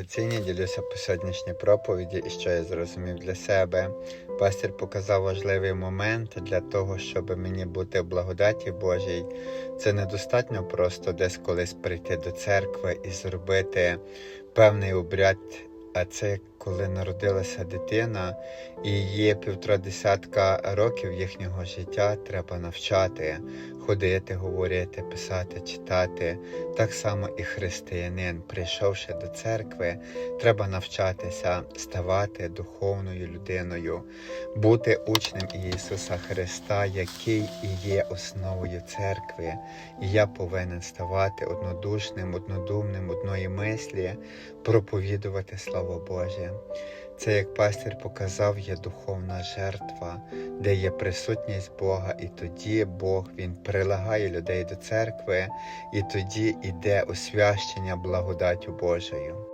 Оцінні ділюся по сьогоднішній проповіді і що я зрозумів для себе. Пастір показав важливий момент для того, щоб мені бути в благодаті Божій. Це недостатньо просто десь колись прийти до церкви і зробити певний обряд. А це коли народилася дитина, і її півтора десятка років їхнього життя треба навчати, ходити, говорити, писати, читати. Так само і християнин, прийшовши до церкви, треба навчатися ставати духовною людиною, бути учнем Ісуса Христа, який і є основою церкви. І я повинен ставати однодушним, однодумним, одної мислі, проповідувати Слово Боже. Це, як пастир показав, є духовна жертва, де є присутність Бога, і тоді Бог Він прилагає людей до церкви, і тоді іде освящення благодаттю Божою.